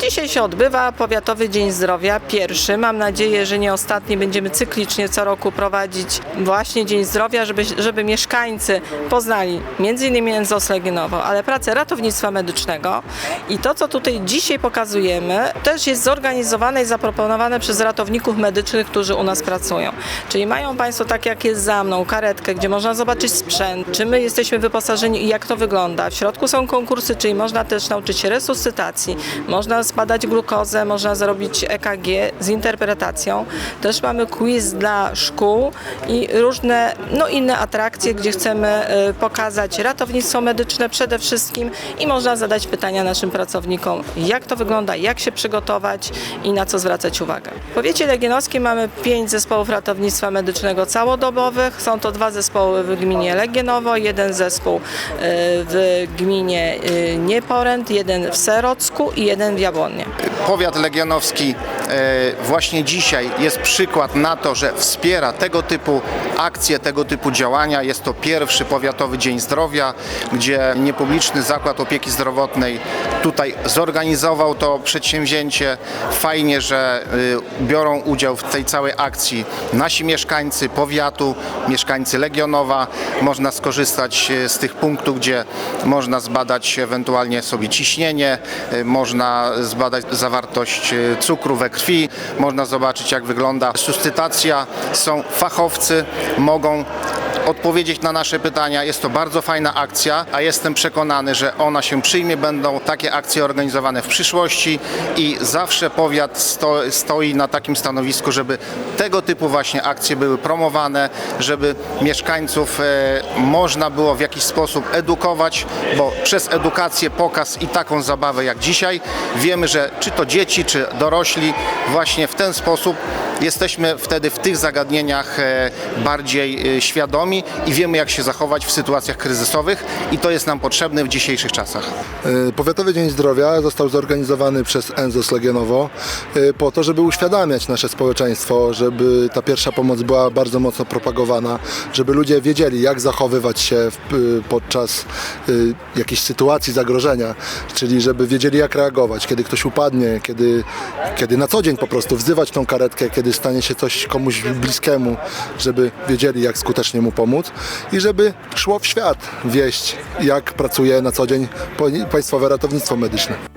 Dzisiaj się odbywa Powiatowy Dzień Zdrowia, pierwszy. Mam nadzieję, że nie ostatni. Będziemy cyklicznie co roku prowadzić właśnie Dzień Zdrowia, żeby, żeby mieszkańcy poznali między innymi NZOS Legionowo, ale pracę ratownictwa medycznego. I to, co tutaj dzisiaj pokazujemy, też jest zorganizowane i zaproponowane przez ratowników medycznych, którzy u nas pracują. Czyli mają Państwo, tak jak jest za mną, karetkę, gdzie można zobaczyć sprzęt, czy my jesteśmy wyposażeni i jak to wygląda. W środku są konkursy, czyli można też nauczyć się resuscytacji, można zbadać glukozę, można zrobić EKG z interpretacją. Też mamy quiz dla szkół i różne no, inne atrakcje, gdzie chcemy y, pokazać ratownictwo medyczne przede wszystkim i można zadać pytania naszym pracownikom, jak to wygląda, jak się przygotować i na co zwracać uwagę. W powiecie legionowskim mamy pięć zespołów ratownictwa medycznego całodobowych. Są to dwa zespoły w gminie Legionowo, jeden zespół y, w gminie y, Nieporęt, jeden w Serocku i jeden Powiat legionowski właśnie dzisiaj jest przykład na to, że wspiera tego typu akcje, tego typu działania. Jest to pierwszy Powiatowy Dzień Zdrowia, gdzie niepubliczny Zakład Opieki Zdrowotnej tutaj zorganizował to przedsięwzięcie. Fajnie, że y, biorą udział w tej całej akcji nasi mieszkańcy powiatu, mieszkańcy Legionowa. Można skorzystać e, z tych punktów, gdzie można zbadać ewentualnie sobie ciśnienie, y, można zbadać zawartość y, cukru we krwi, można zobaczyć jak wygląda suscytacja. Są fachowcy, mogą odpowiedzieć na nasze pytania. Jest to bardzo fajna akcja, a jestem przekonany, że ona się przyjmie. Będą takie akcje organizowane w przyszłości i zawsze powiat sto, stoi na takim stanowisku, żeby tego typu właśnie akcje były promowane, żeby mieszkańców e, można było w jakiś sposób edukować, bo przez edukację, pokaz i taką zabawę jak dzisiaj wiemy, że czy to dzieci, czy dorośli właśnie w ten sposób jesteśmy wtedy w tych zagadnieniach e, bardziej e, świadomi i wiemy jak się zachować w sytuacjach kryzysowych i to jest nam potrzebne w dzisiejszych czasach. E, Powiatowy Dzień Zdrowia został zorganizowany przez NZOS Legionowo e, po to, żeby uświadamiać nasze społeczeństwo, żeby ta pierwsza pomoc była bardzo mocno propagowana, żeby ludzie wiedzieli, jak zachowywać się e, podczas jakiejś sytuacji zagrożenia, czyli żeby wiedzieli, jak reagować, kiedy ktoś upadnie, kiedy, kiedy na co dzień po prostu wzywać tą karetkę, kiedy stanie się coś komuś bliskiemu, żeby wiedzieli, jak skutecznie mu pomóc i żeby szło w świat wieść, jak pracuje na co dzień Państwowe Ratownictwo Medyczne.